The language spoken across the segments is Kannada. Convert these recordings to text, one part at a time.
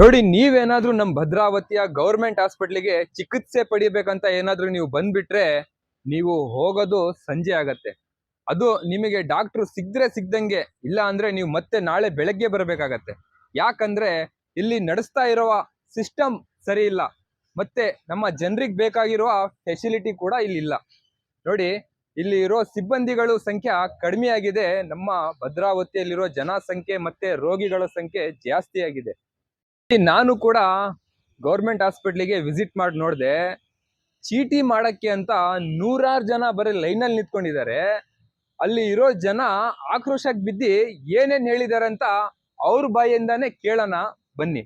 ನೋಡಿ, ನೀವೇನಾದ್ರೂ ನಮ್ಮ ಭದ್ರಾವತಿಯ ಗೌರ್ಮೆಂಟ್ ಹಾಸ್ಪಿಟ್ಲಿಗೆ ಚಿಕಿತ್ಸೆ ಪಡಿಬೇಕಂತ ಏನಾದ್ರೂ ನೀವು ಬಂದ್ಬಿಟ್ರೆ ನೀವು ಹೋಗೋದು ಸಂಜೆ ಆಗತ್ತೆ. ಅದು ನಿಮಗೆ ಡಾಕ್ಟರ್ ಸಿಗ್ದ್ರೆ ಸಿಗ್ದಂಗೆ, ಇಲ್ಲ ಅಂದ್ರೆ ನೀವು ಮತ್ತೆ ನಾಳೆ ಬೆಳಗ್ಗೆ ಬರಬೇಕಾಗತ್ತೆ. ಯಾಕಂದ್ರೆ ಇಲ್ಲಿ ನಡೆಸ್ತಾ ಇರುವ ಸಿಸ್ಟಮ್ ಸರಿ ಇಲ್ಲ. ಮತ್ತೆ ನಮ್ಮ ಜನರಿಗೆ ಬೇಕಾಗಿರುವ ಫೆಸಿಲಿಟಿ ಕೂಡ ಇಲ್ಲಿ ಇಲ್ಲ. ನೋಡಿ ಇಲ್ಲಿ ಇರೋ ಸಿಬ್ಬಂದಿಗಳು ಸಂಖ್ಯೆ ಕಡಿಮೆ ಆಗಿದೆ. ನಮ್ಮ ಭದ್ರಾವತಿಯಲ್ಲಿರೋ ಜನಸಂಖ್ಯೆ ಮತ್ತೆ ರೋಗಿಗಳ ಸಂಖ್ಯೆ ಜಾಸ್ತಿ ಆಗಿದೆ. ನಾನು ಕೂಡ ಗೌರ್ಮೆಂಟ್ ಹಾಸ್ಪಿಟ್ಲಿಗೆ ವಿಸಿಟ್ ಮಾಡಿ ನೋಡಿದೆ. ಚೀಟಿ ಮಾಡಕ್ಕೆ ಅಂತ ನೂರಾರು ಜನ ಬರೀ ಲೈನಲ್ಲಿ ನಿಂತ್ಕೊಂಡಿದ್ದಾರೆ. ಅಲ್ಲಿ ಇರೋ ಜನ ಆಕ್ರೋಶಕ್ಕೆ ಬಿದ್ದಿ ಏನೇನ್ ಹೇಳಿದ್ದಾರೆ ಅಂತ ಅವ್ರ ಬಾಯಿಂದಾನೇ ಕೇಳೋಣ ಬನ್ನಿ.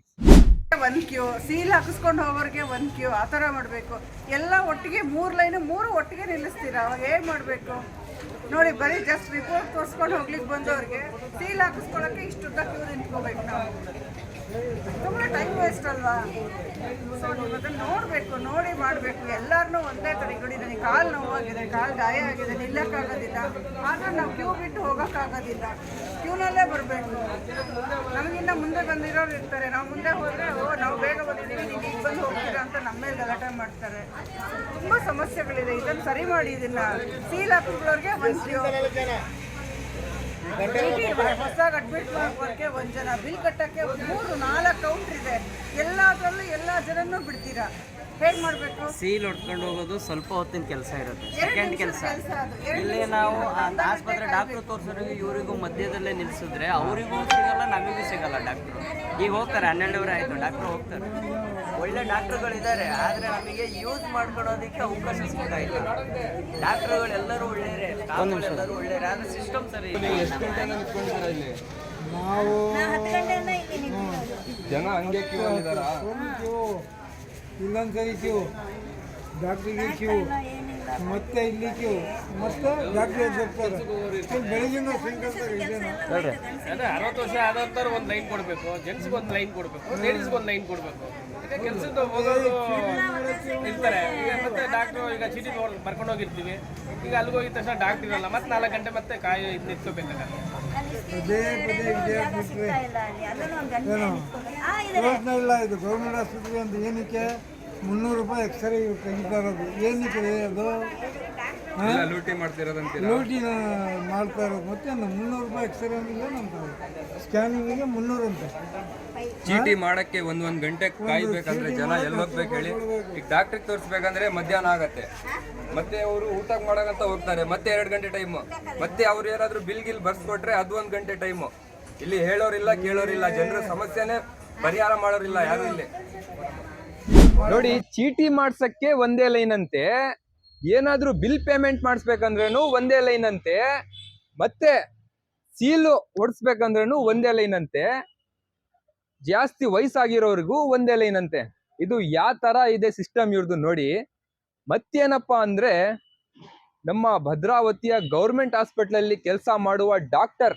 ಒಂದ್ ಕ್ಯೂ ಸೀಲ್ ಹಾಕಿಸ್ಕೊಂಡು ಹೋಗೋರಿಗೆ ಒನ್ ಕ್ಯೂ ಆ ಥರ ಮಾಡಬೇಕು. ಎಲ್ಲ ಒಟ್ಟಿಗೆ ಮೂರು ಲೈನು ಮೂರು ಒಟ್ಟಿಗೆ ನಿಲ್ಲಿಸ್ತೀರಾ? ಅವಾಗ ಏನು ಮಾಡಬೇಕು? ನೋಡಿ, ಬರೀ ಜಸ್ಟ್ ರಿಪೋರ್ಟ್ ತೋರಿಸ್ಕೊಂಡು ಹೋಗ್ಲಿಕ್ಕೆ ಬಂದವ್ರಿಗೆ ಸೀಲ್ ಹಾಕಿಸ್ಕೊಳ್ಳೋಕ್ಕೆ ಇಷ್ಟುದ್ದ ಕ್ಯೂ ನಿಂತ್ಕೋಬೇಕು ನಾವು. ತುಂಬ ಟೈಮ್ ವೇಸ್ಟ್ ಅಲ್ವಾ? ಸೊ ನೀವು ಅದನ್ನು ನೋಡಬೇಕು, ನೋಡಿ ಮಾಡಬೇಕು. ಎಲ್ಲರನ್ನೂ ಒಂದೇ ತರ ನೋಡಿ ನನಗೆ ಕಾಲು ನೋವಾಗಿದೆ, ಕಾಲು ಗಾಯ ಆಗಿದೆ, ನಿಲ್ಲಕ್ಕಾಗೋದಿಲ್ಲ. ಆದ್ರೆ ನಾವು ಕ್ಯೂ ಬಿಟ್ಟು ಹೋಗೋಕ್ಕಾಗೋದಿಲ್ಲ. ಕ್ಯೂನಲ್ಲೇ ಬರಬೇಕು. ನಮಗಿನ್ನ ಮುಂದೆ ಬಂದಿರೋರು ಇರ್ತಾರೆ. ನಾವು ಮುಂದೆ ಹೋದರೆ, ಓ, ನಾವು ಬೇಗ ಬಂದಿದ್ದೀವಿ, ನೀವು ಈಗ ಬಂದು ಹೋಗ್ತೀರಾ ಅಂತ ನಮ್ಮ ಮೇಲೆ ಗಲಾಟೆ ಮಾಡ್ತಾರೆ. ತುಂಬ ಸಮಸ್ಯೆಗಳಿದೆ. ಇದನ್ನು ಸರಿ ಮಾಡಿ ಸೀಲ್ ಹಾಕಿದವ್ರಿಗೆ ಒಂದು ಹೊಸದಾಗಿ ಅಡ್ಮಿಟ್ ಮಾಡೋಕ್ಕೆ ಒಂದು ಜನ. ಬಿಲ್ ಕಟ್ಟಕ್ಕೆ ಮೂರು ನಾಲ್ಕು ಕೌಂಟ್ರ್ ಇದೆ. ಎಲ್ಲದರಲ್ಲೂ ಎಲ್ಲ ಜನನೂ ಬಿಡ್ತೀರಾ? ಹೇಗೆ ಮಾಡಬೇಕು? ಸೀಲ್ ಹೊಡ್ಕೊಂಡು ಹೋಗೋದು ಸ್ವಲ್ಪ ಹೊತ್ತಿನ ಕೆಲಸ ಇರುತ್ತೆ. ಸೆಕೆಂಡ್ ಕೆಲಸ. ಇಲ್ಲಿ ನಾವು ಆಸ್ಪತ್ರೆ ಡಾಕ್ಟ್ರು ತೋರಿಸೋರಿಗೆ ಇವರಿಗೂ ಮಧ್ಯದಲ್ಲೇ ನಿಲ್ಲಿಸಿದ್ರೆ ಅವರಿಗೂ ಸಿಗಲ್ಲ ನಮಗೂ ಸಿಗಲ್ಲ ಡಾಕ್ಟ್ರು ಈಗ ಹೋಗ್ತಾರೆ ಹನ್ನೆರಡುವರೆ ಆಯಿತು ಡಾಕ್ಟ್ರು ಹೋಗ್ತಾರೆ. ಒಳ್ಳೆ ಡಾಕ್ಟ್ರುಗಳಿದ್ದಾರೆ ಆದರೆ ನಮಗೆ ಯೂಸ್ ಮಾಡ್ಕೊಳ್ಳೋದಕ್ಕೆ ಅವಕಾಶ ಸಿಗ್ತಾ ಇಲ್ಲ. ಡಾಕ್ಟರ್ಗಳೆಲ್ಲರೂ ಎಲ್ಲರೂ ಒಳ್ಳೆಯರೇ ಎಲ್ಲರೂ ಒಳ್ಳೆಯರೇ ಆದರೆ ಸಿಸ್ಟಮ್ ಸರಿ ಇಲ್ಲ. ಎಷ್ಟು ಗಂಟೆನ ನಿಂತ್ಕೊಂಡಿದ್ದೀರಾ ಇಲ್ಲಿ? ನಾವು ಜನ ಹಂಗೆ ಕ್ಯೂ ಆಗಿದಾರ ಒಂದು ಕ್ಯೂ ಇಲ್ಲೊಂದು ಕ್ಯೂ ಡಾಕ್ಟ್ರಿಗೆ ಕ್ಯೂ ಮತ್ತೆ ಇಲ್ಲಿ ಕ್ಯೂ? ಮತ್ತೆ ಡಾಕ್ಟ್ರ್ ಬೆಳಗಿನ ಅರವತ್ತು ವರ್ಷ ಆದಂತವ್ರು ಒಂದು ಲೈನ್ ಕೊಡಬೇಕು ಜೆಂಟ್ಸ್ಗೆ ಒಂದು ಲೈನ್ ಕೊಡಬೇಕು ಲೇಡೀಸ್ಗೆ ಒಂದು ಲೈನ್ ಕೊಡಬೇಕು. ಈಗ ಕೆಲಸದ ಹೋಗೋದು ಇರ್ತಾರೆ. ಈಗ ಮತ್ತೆ ಡಾಕ್ಟ್ರು ಈಗ ಚೀಟಿ ಬರ್ಕೊಂಡು ಹೋಗಿರ್ತೀವಿ. ಈಗ ಅಲ್ಲಿಗೆ ಹೋಗಿದ ತಕ್ಷಣ ಡಾಕ್ಟರ್ ಇರಲ್ಲ. ಮತ್ತೆ ನಾಲ್ಕು ಗಂಟೆ ಮತ್ತೆ ಕಾಯಿ ಇದು ನಿಂತ್ಕೋಬೇಕಾಗತ್ತೆ. ಪದೇ ಇಲ್ಲ ಇದು ಗೌರ್ಮೆಂಟ್ ಆಸ್ಪತ್ರೆ ಅಂತ ಏನಕ್ಕೆ ಮುನ್ನೂರು ರೂಪಾಯಿ ಎಕ್ಸ್ರೇ ತೆಗಿತಾರದು ಏನಕ್ಕೆ ಅದು? ಲೂಟಿ ಮಾಡ್ತಿರೋದಂತೆ ಲೂಟಿನ ಮಾಡ್ತಾ ಇರೋದು. ಮತ್ತೆ ಮುನ್ನೂರು ರೂಪಾಯಿ ಎಕ್ಸ್ರೇ ಇಲ್ಲ ಅಂತಾರೆ ಸ್ಕ್ಯಾನಿಂಗಿಗೆ ಮುನ್ನೂರು ಅಂತ. ಚೀಟಿ ಮಾಡಕ್ಕೆ ಒಂದು ಒಂದು ಗಂಟೆ ಕಾಯ್ಬೇಕಂದ್ರೆ ಜನ ಎಲ್ಲಿ ಹೋಗ್ಬೇಕು ಹೇಳಿ? ಈಗ ಡಾಕ್ಟ್ರಿಗೆ ತೋರಿಸ್ಬೇಕಂದ್ರೆ ಮಧ್ಯಾಹ್ನ ಆಗತ್ತೆ. ಮತ್ತೆ ಅವರು ಊಟ ಮಾಡೋಕಂತ ಹೋಗ್ತಾರೆ. ಮತ್ತೆ ಎರಡು ಗಂಟೆ ಟೈಮು ಮತ್ತೆ ಅವ್ರು ಏನಾದ್ರು ಬಿಲ್ ಗಿಲ್ ಬರ್ಸ್ಕೊಟ್ರೆ ಅದು ಒಂದು ಗಂಟೆ ಟೈಮು ಇಲ್ಲಿ ಹೇಳೋರಿಲ್ಲ ಕೇಳೋರಿಲ್ಲ. ಜನರ ಸಮಸ್ಯೆನೇ ಪರಿಹಾರ ಮಾಡೋರಿಲ್ಲ ಯಾರು ಇಲ್ಲಿ? ನೋಡಿ, ಚೀಟಿ ಮಾಡ್ಸಕ್ಕೆ ಒಂದೇ ಲೈನ್ ಅಂತೆ. ಏನಾದ್ರೂ ಬಿಲ್ ಪೇಮೆಂಟ್ ಮಾಡಿಸ್ಬೇಕಂದ್ರೇನು ಒಂದೇ ಲೈನ್ ಅಂತೆ. ಮತ್ತೆ ಸೀಲು ಹೊಡಿಸ್ಬೇಕಂದ್ರೆ ಒಂದೇ ಲೈನ್ ಅಂತೆ. ಜಾಸ್ತಿ ವಯಸ್ಸಾಗಿರೋರಿಗೂ ಒಂದೇ ಲೈನ್ ಅಂತೆ. ಇದು ಯಾವ ತರ ಇದೆ ಸಿಸ್ಟಮ್ ಇವ್ರದ್ದು ನೋಡಿ. ಮತ್ತೇನಪ್ಪ ಅಂದ್ರೆ ನಮ್ಮ ಭದ್ರಾವತಿಯ ಗೌರ್ಮೆಂಟ್ ಹಾಸ್ಪಿಟ್ಲಲ್ಲಿ ಕೆಲಸ ಮಾಡುವ ಡಾಕ್ಟರ್.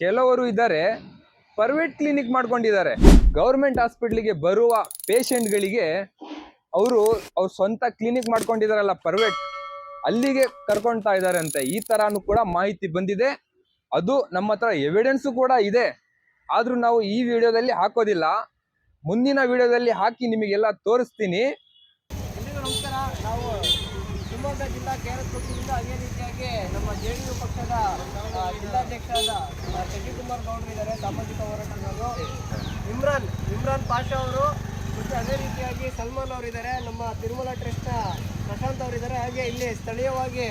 ಕೆಲವರು ಇದ್ದಾರೆ, ಪ್ರೈವೇಟ್ ಕ್ಲಿನಿಕ್ ಮಾಡ್ಕೊಂಡಿದ್ದಾರೆ. ಗೌರ್ಮೆಂಟ್ ಹಾಸ್ಪಿಟ್ಲಿಗೆ ಬರುವ ಪೇಷಂಟ್ಗಳಿಗೆ ಅವರು ಅವ್ರ ಸ್ವಂತ ಕ್ಲಿನಿಕ್ ಮಾಡ್ಕೊಂಡಿದಾರಲ್ಲ ಪ್ರೈವೇಟ್, ಅಲ್ಲಿಗೆ ಕರ್ಕೊಳ್ತಾ ಇದ್ದಾರೆ ಅಂತೆ ಈ ತರಾನು ಕೂಡ ಮಾಹಿತಿ ಬಂದಿದೆ. ಅದು ನಮ್ಮ ಹತ್ರ ಎವಿಡೆನ್ಸು ಕೂಡ ಇದೆ. ಆದ್ರೂ ನಾವು ಈ ವಿಡಿಯೋದಲ್ಲಿ ಹಾಕೋದಿಲ್ಲ. ಮುಂದಿನ ವಿಡಿಯೋದಲ್ಲಿ ಹಾಕಿ ನಿಮಗೆಲ್ಲ ತೋರಿಸ್ತೀನಿ. ನಮಸ್ಕಾರ. ನಾವು ಶಿವಮೊಗ್ಗ ಜಿಲ್ಲಾ ಕೆ ಆರ್ ಎಸ್ ಪಕ್ಷದಿಂದ ಅದೇ ರೀತಿಯಾಗಿ ನಮ್ಮ ಜೆ ಡಿ ಯು ಪಕ್ಷದ ಜಿಲ್ಲಾಧ್ಯಕ್ಷರಾದ ಶಶಿಕುಮಾರ್ ಗೌಡ್ರು ಇದ್ದಾರೆ. ಸಾಮಾಜಿಕ ಹೋರಾಟಗಾರರು. ಇಮ್ರಾನ್ ಇಮ್ರಾನ್ ಪಾಷಾ ಅವರು ಮತ್ತು ಅದೇ ರೀತಿಯಾಗಿ ಸಲ್ಮಾನ್ ಅವರಿದ್ದಾರೆ. ನಮ್ಮ ತಿರುಮಲ ಟ್ರಸ್ಟ್ನ ಪ್ರಶಾಂತ್ ಅವರಿದ್ದಾರೆ. ಹಾಗೆ ಇಲ್ಲಿ ಸ್ಥಳೀಯವಾಗಿ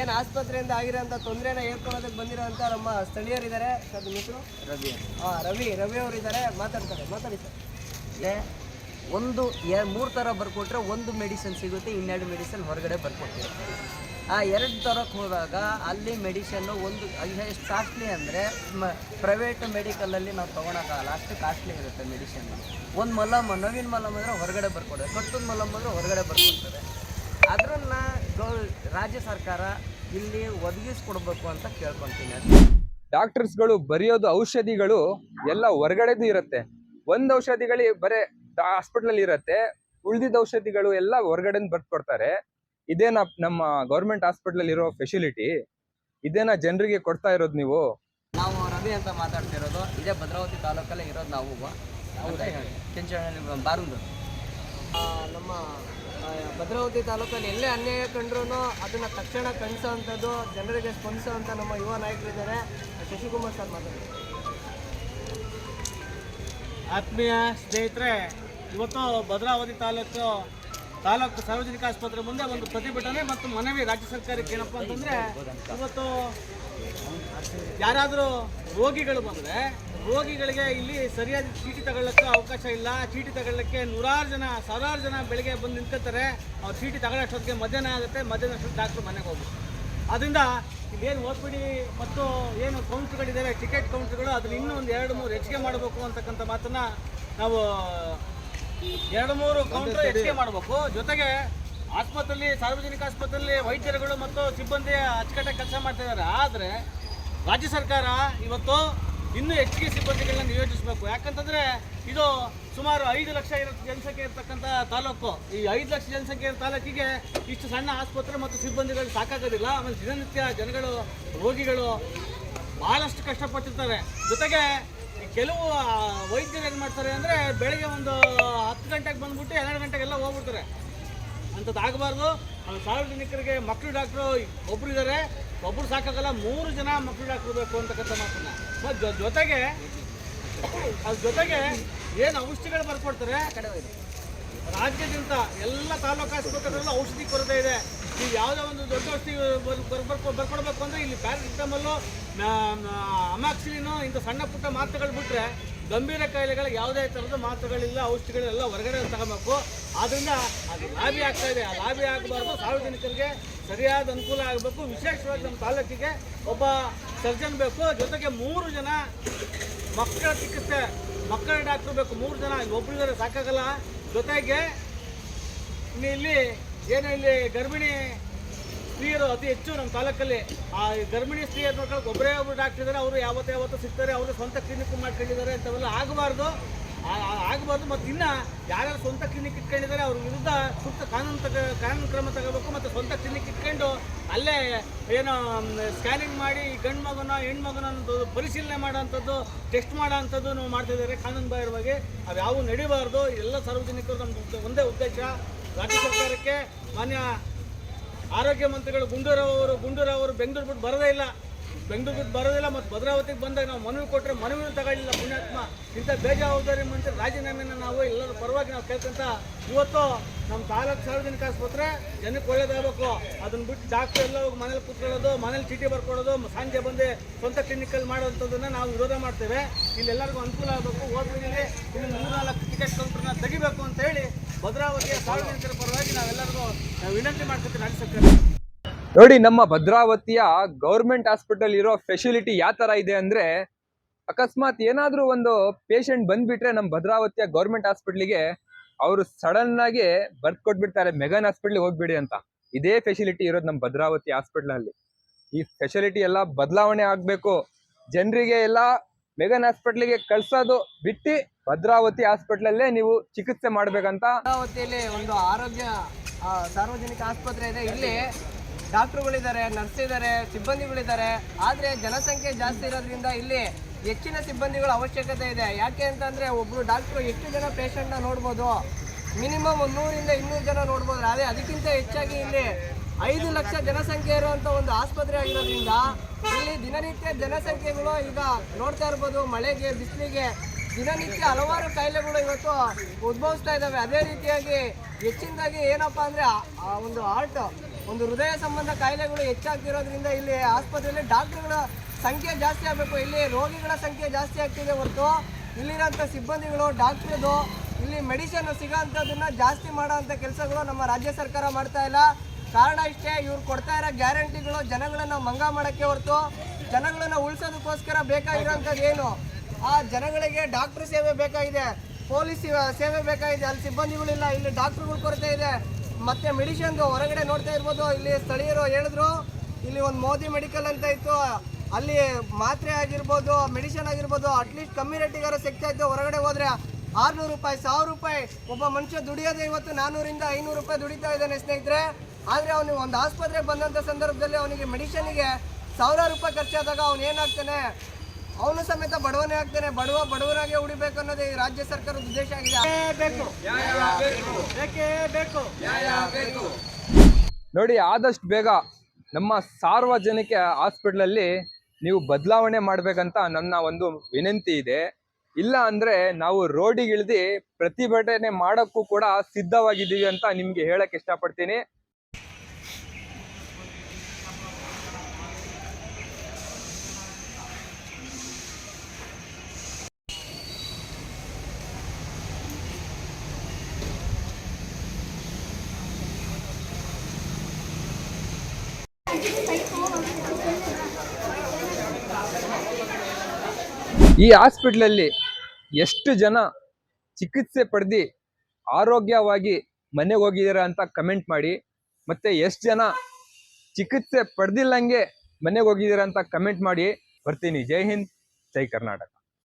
ಏನು ಆಸ್ಪತ್ರೆಯಿಂದ ಆಗಿರೋಂಥ ತೊಂದರೆನ ಹೇಳ್ಕೊಳ್ಳೋದಕ್ಕೆ ಬಂದಿರೋಂಥ ನಮ್ಮ ಸ್ಥಳೀಯರಿದ್ದಾರೆ. ಸರ್ ನಿಮ್ಮ ಹೆಸರು? ರವಿ ಹಾಂ ರವಿ ರವಿ ಅವರಿದ್ದಾರೆ. ಮಾತಾಡ್ತಾರೆ ಮಾತಾಡಿ ಸರ್. ಇದೆ ಒಂದು ಎರಡು ಮೂರು ಥರ ಬರ್ಕೊಟ್ರೆ ಒಂದು ಮೆಡಿಸಿನ್ ಸಿಗುತ್ತೆ ಇನ್ನೆರಡು ಮೆಡಿಸಿನ್ ಹೊರಗಡೆ ಬರ್ಕೊಡ್ತೀವಿ ಆ ಎರಡು ತರಕ್ಕೆ ಹೋದಾಗ ಅಲ್ಲಿ ಮೆಡಿಷನ್ನು ಒಂದು ಎಷ್ಟು ಕಾಸ್ಟ್ಲಿ ಅಂದರೆ ಮ ಪ್ರೈವೇಟ್ ಮೆಡಿಕಲಲ್ಲಿ ನಾವು ತೊಗೊಳಕ್ಕಾಗಲ್ಲ ಅಷ್ಟು ಕಾಸ್ಟ್ಲಿ ಇರುತ್ತೆ ಮೆಡಿಸನ್ನು ಒಂದು ಮಲಮ್ ನವೀನ್ ಮಲಮ್ ಅಂದರೆ ಹೊರಗಡೆ ಬರ್ಕೊಡ್ತಾರೆ ಕಟ್ಟದ ಮಲಮ್ ಅಂದರೆ ಹೊರಗಡೆ ಬರ್ಕೊಡ್ತಾರೆ. ಅದನ್ನು ಗೌ, ರಾಜ್ಯ ಸರ್ಕಾರ ಇಲ್ಲಿ ಒದಗಿಸ್ಕೊಡ್ಬೇಕು ಅಂತ ಕೇಳ್ಕೊತೀನಿ. ಡಾಕ್ಟರ್ಸ್ಗಳು ಬರೆಯೋದು ಔಷಧಿಗಳು ಎಲ್ಲ ಹೊರಗಡೆದು ಇರುತ್ತೆ. ಒಂದು ಔಷಧಿಗಳಿಗೆ ಬರೇ ಹಾಸ್ಪಿಟ್ಲಲ್ಲಿ ಇರುತ್ತೆ ಉಳಿದಿದ್ದ ಔಷಧಿಗಳು ಎಲ್ಲ ಹೊರಗಡೆ ಬರ್ಕೊಡ್ತಾರೆ ಇದೇನಾ ನಮ್ಮ ಗೌರ್ಮೆಂಟ್ ಹಾಸ್ಪಿಟಲ್ ಇರೋ ಫೆಸಿಲಿಟಿ ಇದೇನ ಜನರಿಗೆ ಕೊಡ್ತಾ ಇರೋದು ನೀವು. ನಾವು ರವಿ ಅಂತ ಮಾತಾಡ್ತಿರೋದು ಇದೇ ಭದ್ರಾವತಿ ತಾಲೂಕಲ್ಲೇ ಇರೋದು ನಾವು ಬಾರಂದು. ನಮ್ಮ ಭದ್ರಾವತಿ ತಾಲೂಕಲ್ಲಿ ಎಲ್ಲೇ ಅನ್ಯಾಯ ಕಂಡ್ರು ಅದನ್ನು ತಕ್ಷಣ ಖಂಡಿಸೋವಂಥದ್ದು ಜನರಿಗೆ ಸ್ಪಂದಿಸೋವಂಥ ನಮ್ಮ ಯುವ ನಾಯಕರಿದ್ದಾರೆ. ಶಶಿಕುಮಾರ್ ಸರ್ ಮಾತಾಡ್ತಾರೆ ಆತ್ಮೀಯ ಸ್ನೇಹಿತರೆ ಇವತ್ತು ಭದ್ರಾವತಿ ತಾಲೂಕು ತಾಲೂಕು ಸಾರ್ವಜನಿಕ ಆಸ್ಪತ್ರೆ ಮುಂದೆ ಒಂದು ಪ್ರತಿಭಟನೆ ಮತ್ತು ಮನವಿ ರಾಜ್ಯ ಸರ್ಕಾರಕ್ಕೆ ಏನಪ್ಪ ಅಂತಂದರೆ ಇವತ್ತು ಯಾರಾದರೂ ರೋಗಿಗಳು ಬಂದರೆ ರೋಗಿಗಳಿಗೆ ಇಲ್ಲಿ ಸರಿಯಾದ ಚೀಟಿ ತಗೊಳ್ಳೋಕ್ಕೆ ಅವಕಾಶ ಇಲ್ಲ. ಚೀಟಿ ತಗೊಳ್ಳೋಕ್ಕೆ ನೂರಾರು ಜನ, ಸಾವಿರಾರು ಜನ ಬೆಳಗ್ಗೆ ಬಂದು ನಿಂತ್ಕೋತಾರೆ ಅವ್ರು ಚೀಟಿ ತಗೊಳ್ಳೋಷ್ಟೊತ್ತಿಗೆ ಮಧ್ಯಾಹ್ನ ಆಗುತ್ತೆ. ಮಧ್ಯಾಹ್ನ ಅಷ್ಟೊತ್ತು ಡಾಕ್ಟ್ರು ಮನೆಗೆ ಹೋಗ್ಬೇಕು ಅದರಿಂದ ಇಲ್ಲೇನು ಓದ್ಬಿಡಿ ಮತ್ತು ಏನು ಕೌಂಟ್ರ್ಗಳಿದ್ದಾವೆ ಟಿಕೆಟ್ ಕೌಂಟ್ರ್ಗಳು ಅದನ್ನ ಇನ್ನೂ ಒಂದು ಎರಡು ಮೂರು ಹೆಚ್ಚಿಗೆ ಮಾಡಬೇಕು ಅಂತಕ್ಕಂಥ ಮಾತನ್ನು ನಾವು ಎರಡು ಮೂರು ಕೌಂಟರ್ ಹೆಚ್ಚಿಗೆ ಮಾಡಬೇಕು. ಜೊತೆಗೆ ಆಸ್ಪತ್ರೆಯಲ್ಲಿ ಸಾರ್ವಜನಿಕ ಆಸ್ಪತ್ರೆಯಲ್ಲಿ ವೈದ್ಯರುಗಳು ಮತ್ತು ಸಿಬ್ಬಂದಿ ಅಚ್ಚುಕಟ್ಟಾಗಿ ಕೆಲಸ ಮಾಡ್ತಾ ಇದ್ದಾರೆ ಆದರೆ ರಾಜ್ಯ ಸರ್ಕಾರ ಇವತ್ತು ಇನ್ನೂ ಹೆಚ್ಚಿಗೆ ಸಿಬ್ಬಂದಿಗಳನ್ನ ನಿಯೋಜಿಸಬೇಕು. ಯಾಕಂತಂದ್ರೆ ಇದು ಸುಮಾರು ಐದು ಲಕ್ಷ ಇರೋ ಜನಸಂಖ್ಯೆ ಇರತಕ್ಕಂಥ ತಾಲೂಕು. ಈ ಐದು ಲಕ್ಷ ಜನಸಂಖ್ಯೆ ಇರೋ ತಾಲೂಕಿಗೆ ಇಷ್ಟು ಸಣ್ಣ ಆಸ್ಪತ್ರೆ ಮತ್ತು ಸಿಬ್ಬಂದಿಗಳು ಸಾಕಾಗೋದಿಲ್ಲ. ಆಮೇಲೆ ದಿನನಿತ್ಯ ಜನಗಳು ರೋಗಿಗಳು ಬಹಳಷ್ಟು ಕಷ್ಟಪಟ್ಟಿರ್ತಾರೆ. ಜೊತೆಗೆ ಕೆಲವು ವೈದ್ಯರು ಏನು ಮಾಡ್ತಾರೆ ಅಂದರೆ ಬೆಳಗ್ಗೆ ಒಂದು ಹತ್ತು ಗಂಟೆಗೆ ಬಂದ್ಬಿಟ್ಟು ಹನ್ನೆರಡು ಗಂಟೆಗೆಲ್ಲ ಹೋಗ್ಬಿಡ್ತಾರೆ. ಅಂಥದ್ದು ಆಗಬಾರ್ದು. ಸಾರ್ವಜನಿಕರಿಗೆ ಮಕ್ಕಳು ಡಾಕ್ಟ್ರು ಒಬ್ಬರು ಇದ್ದಾರೆ ಒಬ್ಬರು ಸಾಕಾಗಲ್ಲ, ಮೂರು ಜನ ಮಕ್ಕಳು ಡಾಕ್ಟ್ರು ಬೇಕು ಅಂತಕ್ಕಂಥ ಮಾತನ್ನ. ಮತ್ತು ಜೊತೆಗೆ ಅದ್ರ ಜೊತೆಗೆ ಏನು ಔಷಧಿಗಳು ಬರ್ಕೊಡ್ತಾರೆ? ರಾಜ್ಯದಿಂದ ಎಲ್ಲ ತಾಲೂಕು ಆಸ್ಪತ್ರೆಗಳಲ್ಲೂ ಔಷಧಿ ಕೊರತೆ ಇದೆ. ನೀವು ಯಾವುದೋ ಒಂದು ದೊಡ್ಡ ಔಷಧಿ ಬರ್- ಬರ್- ಬರ್ಕೊ, ಬರ್ಕೊಡ್ಬೇಕು ಅಂದರೆ ಇಲ್ಲಿ ಪ್ಯಾರಾಸಿಟಮಲ್ಲು ಅಮಾಕ್ಸಿಲಿನು ಇಂಥ ಸಣ್ಣ ಪುಟ್ಟ ಮಾತ್ರೆಗಳು ಬಿಟ್ಟರೆ ಗಂಭೀರ ಕಾಯಿಲೆಗಳಿಗೆ ಯಾವುದೇ ಥರದ ಮಾತ್ರೆಗಳಿಲ್ಲ ಔಷಧಿಗಳೆಲ್ಲ, ಹೊರಗಡೆ ತಗೋಬೇಕು. ಆದ್ದರಿಂದ ಅದು ಲಾಬಿ ಆಗ್ತಾ ಇದೆ. ಆ ಲಾಬಿ ಆಗಬಾರ್ದು. ಸಾರ್ವಜನಿಕರಿಗೆ ಸರಿಯಾದ ಅನುಕೂಲ ಆಗಬೇಕು. ವಿಶೇಷವಾಗಿ ನಮ್ಮ ತಾಲೂಕಿಗೆ ಒಬ್ಬ ಸರ್ಜನ್ ಬೇಕು. ಜೊತೆಗೆ ಮೂರು ಜನ ಮಕ್ಕಳ ಚಿಕಿತ್ಸೆ, ಮಕ್ಕಳ ಡಾಕ್ಟ್ರು ಬೇಕು. ಮೂರು ಜನ ಒಬ್ಬರಿದ್ದಾರೆ ಸಾಕಾಗಲ್ಲ. ಜೊತೆಗೆ ಇಲ್ಲಿ ಏನು ಇಲ್ಲಿ ಗರ್ಭಿಣಿ ಸ್ತ್ರೀಯರು ಅತಿ ಹೆಚ್ಚು ನಮ್ಮ ತಾಲೂಕಲ್ಲಿ, ಆ ಗರ್ಭಿಣಿ ಸ್ತ್ರೀಯರು ನೋಡ್ಕೊಳ್ಳೋಕೆ ಒಬ್ಬರೇ ಒಬ್ಬರು ಡಾಕ್ಟರ್ ಇದ್ದಾರೆ ಅವರು ಯಾವತ್ತೇ ಯಾವತ್ತು ಸಿಗ್ತಾರೆ ಅವರು ಸ್ವಂತ ಕ್ಲಿನಿಕ್ ಮಾಡ್ಕೊಂಡಿದ್ದಾರೆ ಅಂತವೆಲ್ಲ ಆಗಬಾರ್ದು. ಆಗಬಾರ್ದು ಮತ್ತು ಇನ್ನು ಯಾರ್ಯಾರು ಸ್ವಂತ ಕ್ಲಿನಿಕ್ ಇಟ್ಕೊಂಡಿದ್ದಾರೆ, ಅವ್ರ ವಿರುದ್ಧ ಸೂಕ್ತ ಕಾನೂನು ತಗ, ಕಾನೂನು ಕ್ರಮ ತಗೋಬೇಕು ಮತ್ತು ಸ್ವಂತ ಕ್ಲಿನಿಕ್ ಇಟ್ಕೊಂಡು ಅಲ್ಲೇ ಏನೋ ಸ್ಕ್ಯಾನಿಂಗ್ ಮಾಡಿ ಗಂಡು ಮಗನ ಹೆಣ್ಮಗನ ಪರಿಶೀಲನೆ ಮಾಡೋವಂಥದ್ದು ಟೆಸ್ಟ್ ಮಾಡೋವಂಥದ್ದು ನಾವು ಮಾಡ್ತಿದ್ದಾರೆ ಕಾನೂನು ಬಾಹಿರವಾಗಿ. ಅವು ಯಾವೂ ನಡಿಬಾರ್ದು. ಎಲ್ಲ ಸಾರ್ವಜನಿಕರು ನಮ್ಮ ಒಂದೇ ಉದ್ದೇಶ ರಾಜ್ಯ ಸರ್ಕಾರಕ್ಕೆ ಮಾನ್ಯ ಆರೋಗ್ಯ ಮಂತ್ರಿಗಳು ಗುಂಡೂರಾವ್ ಅವರು ಗುಂಡೂರಾವ್ ಅವರು ಬೆಂಗಳೂರು ಬಿಟ್ಟು ಬರೋದೇ ಇಲ್ಲ. ಬೆಂಗಳೂರು ಬಿಟ್ಟು ಬರೋದಿಲ್ಲ ಮತ್ತು ಭದ್ರಾವತಿಗೆ ಬಂದಾಗ ನಾವು ಮನವಿ ಕೊಟ್ಟರೆ ಮನವಿ ತಗೊಳ್ಳಿಲ್ಲ ಪುಣ್ಯಾತ್ಮ. ಇಂಥ ಬೇಜವಾಬ್ದಾರಿ ಮಂತ್ರಿ ರಾಜೀನಾಮೆಯನ್ನು ನಾವು ಎಲ್ಲರ ಪರವಾಗಿ ನಾವು ಕೇಳ್ಕೊಂತ ಇವತ್ತು ನಮ್ಮ ತಾಲೂಕು ಸಾರ್ವಜನಿಕ ಆಸ್ಪತ್ರೆ ಜನಕ್ಕೆ ಒಳ್ಳೇದಾಗಬೇಕು. ಅದನ್ನ ಬಿಟ್ಟು ಡಾಕ್ಟರ್ ಎಲ್ಲ ಹೋಗಿ ಮನೇಲಿ ಕುತ್ಕೊಳ್ಳೋದು, ಮನೇಲಿ ಚೀಟಿ ಬರ್ಕೊಡೋದು ಸಂಜೆ ಬಂದು ಸ್ವಂತ ಕ್ಲಿನಿಕಲ್ಲಿ ಮಾಡೋವಂಥದ್ದನ್ನು ನಾವು ವಿರೋಧ ಮಾಡ್ತೇವೆ. ಇಲ್ಲೆಲ್ಲರಿಗೂ ಅನುಕೂಲ ಆಗಬೇಕು. ಹೋದ್ಮೇಲೆ ಇನ್ನು ಮೂರು ನಾಲ್ಕು ಟಿಕೆಟ್ ಕೌಂಟ್ರನ್ನ ತೆಗಿಬೇಕು ಅಂತ ಹೇಳಿ ಭದ್ರಾವತಿಯ ಸಾರ್ವಜನಿಕರ ಪರವಾಗಿ ನಾವೆಲ್ಲರಿಗೂ, ನಾವು ವಿನಂತಿ ಮಾಡ್ತೀವಿ ರಾಜ್ಯ ನೋಡಿ, ನಮ್ಮ ಭದ್ರಾವತಿಯ ಗೌರ್ಮೆಂಟ್ ಹಾಸ್ಪಿಟಲ್ ಇರೋ ಫೆಸಿಲಿಟಿ ಯಾವ ತರ ಇದೆ ಅಂದ್ರೆ, ಅಕಸ್ಮಾತ್ ಏನಾದ್ರೂ ಒಂದು ಪೇಷಂಟ್ ಬಂದ್ಬಿಟ್ರೆ ನಮ್ಮ ಭದ್ರಾವತಿಯ ಗೌರ್ಮೆಂಟ್ ಹಾಸ್ಪಿಟ್ಲಿಗೆ ಅವರು ಸಡನ್ ಆಗಿ ಬರ್ದ್ ಕೊಟ್ಬಿಡ್ತಾರೆ, ಮೆಗನ್ ಹಾಸ್ಪಿಟ್ಲಿಗೆ ಹೋಗ್ಬಿಡಿ ಅಂತ. ಇದೇ ಫೆಸಿಲಿಟಿ ಇರೋದು ನಮ್ಮ ಭದ್ರಾವತಿ ಹಾಸ್ಪಿಟಲ್ ಅಲ್ಲಿ ಈ ಫೆಸಿಲಿಟಿ ಎಲ್ಲ ಬದಲಾವಣೆ ಆಗ್ಬೇಕು. ಜನರಿಗೆ ಎಲ್ಲ ಮೆಗನ್ ಹಾಸ್ಪಿಟ್ಲಿಗೆ ಕಳ್ಸೋದು ಬಿಟ್ಟು ಭದ್ರಾವತಿ ಹಾಸ್ಪಿಟ್ಲಲ್ಲೇ ನೀವು ಚಿಕಿತ್ಸೆ ಮಾಡ್ಬೇಕಂತ. ಭದ್ರಾವತಿಯಲ್ಲಿ ಒಂದು ಆರೋಗ್ಯ ಸಾರ್ವಜನಿಕ ಆಸ್ಪತ್ರೆ ಇದೆ. ಇಲ್ಲಿ ಡಾಕ್ಟ್ರುಗಳಿದ್ದಾರೆ ನರ್ಸ್ ಇದ್ದಾರೆ ಸಿಬ್ಬಂದಿಗಳಿದ್ದಾರೆ. ಆದರೆ ಜನಸಂಖ್ಯೆ ಜಾಸ್ತಿ ಇರೋದ್ರಿಂದ ಇಲ್ಲಿ ಹೆಚ್ಚಿನ ಸಿಬ್ಬಂದಿಗಳ ಅವಶ್ಯಕತೆ ಇದೆ. ಯಾಕೆ ಅಂತಂದರೆ ಒಬ್ಬರು ಡಾಕ್ಟ್ರು ಎಷ್ಟು ಜನ ಪೇಷಂಟ್ನ ನೋಡ್ಬೋದು? ಮಿನಿಮಮ್ ನೂರಿಂದ ಇನ್ನೂರು ಜನ ನೋಡ್ಬೋದು. ಅದೇ ಅದಕ್ಕಿಂತ ಹೆಚ್ಚಾಗಿ ಇಲ್ಲಿ ಐದು ಲಕ್ಷ ಜನಸಂಖ್ಯೆ ಇರುವಂಥ ಒಂದು ಆಸ್ಪತ್ರೆ ಆಗಿರೋದ್ರಿಂದ ಇಲ್ಲಿ ದಿನನಿತ್ಯ ಜನಸಂಖ್ಯೆಗಳು ಈಗ ನೋಡ್ತಾ ಇರ್ಬೋದು, ಮಳೆಗೆ, ಬಿಸಿಲಿಗೆ. ದಿನನಿತ್ಯ ಹಲವಾರು ಕಾಯಿಲೆಗಳು ಇವತ್ತು ಉದ್ಭವಿಸ್ತಾ ಇದ್ದಾವೆ. ಅದೇ ರೀತಿಯಾಗಿ ಹೆಚ್ಚಿನದಾಗಿ ಏನಪ್ಪ ಅಂದರೆ ಒಂದು ಹಾರ್ಟ್ ಒಂದು ಹೃದಯ ಸಂಬಂಧ ಕಾಯಿಲೆಗಳು ಹೆಚ್ಚಾಗ್ತಿರೋದ್ರಿಂದ ಇಲ್ಲಿ ಆಸ್ಪತ್ರೆಯಲ್ಲಿ ಡಾಕ್ಟರ್ಗಳ ಸಂಖ್ಯೆ ಜಾಸ್ತಿ ಆಗಬೇಕು. ಇಲ್ಲಿ ರೋಗಿಗಳ ಸಂಖ್ಯೆ ಜಾಸ್ತಿ ಆಗ್ತಿದೆ ಹೊರತು. ಇಲ್ಲಿರೋಂಥ ಸಿಬ್ಬಂದಿಗಳು ಡಾಕ್ಟ್ರದು ಇಲ್ಲಿ ಮೆಡಿಸಿನ್ ಸಿಗೋಂಥದ್ದನ್ನ ಜಾಸ್ತಿ ಮಾಡೋಂಥ ಕೆಲಸಗಳು ನಮ್ಮ ರಾಜ್ಯ ಸರ್ಕಾರ ಮಾಡ್ತಾ ಇಲ್ಲ. ಕಾರಣ ಇಷ್ಟೇ, ಇವ್ರು ಕೊಡ್ತಾ ಇರೋ ಗ್ಯಾರಂಟಿಗಳು ಜನಗಳನ್ನ ಮಂಗ ಮಾಡೋಕ್ಕೆ ಹೊರತು, ಜನಗಳನ್ನ ಉಳಿಸೋದಕ್ಕೋಸ್ಕರ ಬೇಕಾಗಿರೋಂಥದ್ದು ಏನು? ಆ ಜನಗಳಿಗೆ ಡಾಕ್ಟರ್ ಸೇವೆ ಬೇಕಾಗಿದೆ, ಪೊಲೀಸ್ ಸೇವೆ- ಬೇಕಾಗಿದೆ, ಅಲ್ಲಿ ಸಿಬ್ಬಂದಿಗಳಿಲ್ಲ, ಇಲ್ಲಿ ಡಾಕ್ಟ್ರುಗಳು ಕೊರತೆ ಇದೆ. ಮತ್ತೆ ಮೆಡಿಷನ್ದು ಹೊರಗಡೆ ನೋಡ್ತಾ ಇರ್ಬೋದು, ಇಲ್ಲಿ ಸ್ಥಳೀಯರು ಹೇಳಿದ್ರು, ಇಲ್ಲಿ ಒಂದು ಮೋದಿ ಮೆಡಿಕಲ್ ಅಂತ ಇತ್ತು, ಅಲ್ಲಿ ಮಾತ್ರೆ ಆಗಿರ್ಬೋದು ಮೆಡಿಸಿನ್ ಆಗಿರ್ಬೋದು ಅಟ್ಲೀಸ್ಟ್ ಕಮ್ಮಿ ರೇಟಿಗಾರ ಸಿಗ್ತಾ ಇತ್ತು, ಹೊರಗಡೆ ಹೋದ್ರೆ ಆರ್ನೂರು ರೂಪಾಯಿ, ಸಾವಿರ ರೂಪಾಯಿ, ಒಬ್ಬ ಮನುಷ್ಯ ದುಡಿಯೋದೇ ಇವತ್ತು ನಾನ್ನೂರಿಂದ ಐನೂರು ರೂಪಾಯಿ ದುಡಿತಾ ಇದ್ದಾನೆ ಸ್ನೇಹಿತರೆ. ಆದರೆ ಅವನು ಒಂದು ಆಸ್ಪತ್ರೆಗೆ ಬಂದಂಥ ಸಂದರ್ಭದಲ್ಲಿ ಅವನಿಗೆ ಮೆಡಿಷನ್ಗೆ ಸಾವಿರಾರು ರೂಪಾಯಿ ಖರ್ಚಾದಾಗ ಅವನು ಏನಾಗ್ತಾನೆ? ಅವನು ಸಮೇತ ಬಡವನೇ ಆಗ್ತಾನೆ. ಬಡವ ಬಡವರಾಗೆ ಉಳಿಬೇಕು ಅನ್ನೋದು ಈ ರಾಜ್ಯ ಸರ್ಕಾರದ ಉದ್ದೇಶ ಆಗಿದೆ. ಬೇಕು ಬೇಕೇ ಬೇಕು ನೋಡಿ ಆದಷ್ಟು ಬೇಗ ನಮ್ಮ ಸಾರ್ವಜನಿಕ ಹಾಸ್ಪಿಟ್ಲಲ್ಲಿ ನೀವು ಬದಲಾವಣೆ ಮಾಡಬೇಕಂತ ನನ್ನ ಒಂದು ವಿನಂತಿ ಇದೆ. ಇಲ್ಲ ಅಂದ್ರೆ ನಾವು ರೋಡಿಗೆ ಇಳಿದು ಪ್ರತಿಭಟನೆ ಮಾಡೋಕ್ಕೂ ಕೂಡ ಸಿದ್ಧವಾಗಿದ್ದೀವಿ ಅಂತ ನಿಮ್ಗೆ ಹೇಳಕ್ ಇಷ್ಟಪಡ್ತೀನಿ. ಈ ಹಾಸ್ಪಿಟ್ಲಲ್ಲಿ ಎಷ್ಟು ಜನ ಚಿಕಿತ್ಸೆ ಪಡೆದು ಆರೋಗ್ಯವಾಗಿ ಮನೆಗೆ ಹೋಗಿದ್ದೀರಾ ಅಂತ ಕಮೆಂಟ್ ಮಾಡಿ, ಮತ್ತೆ ಎಷ್ಟು ಜನ ಚಿಕಿತ್ಸೆ ಪಡೆದಿಲ್ಲಂಗೆ ಮನೆಗೆ ಹೋಗಿದ್ದೀರಾ ಅಂತ ಕಮೆಂಟ್ ಮಾಡಿ, ಬರ್ತೀನಿ. ಜೈ ಹಿಂದ್, ಜೈ ಕರ್ನಾಟಕ.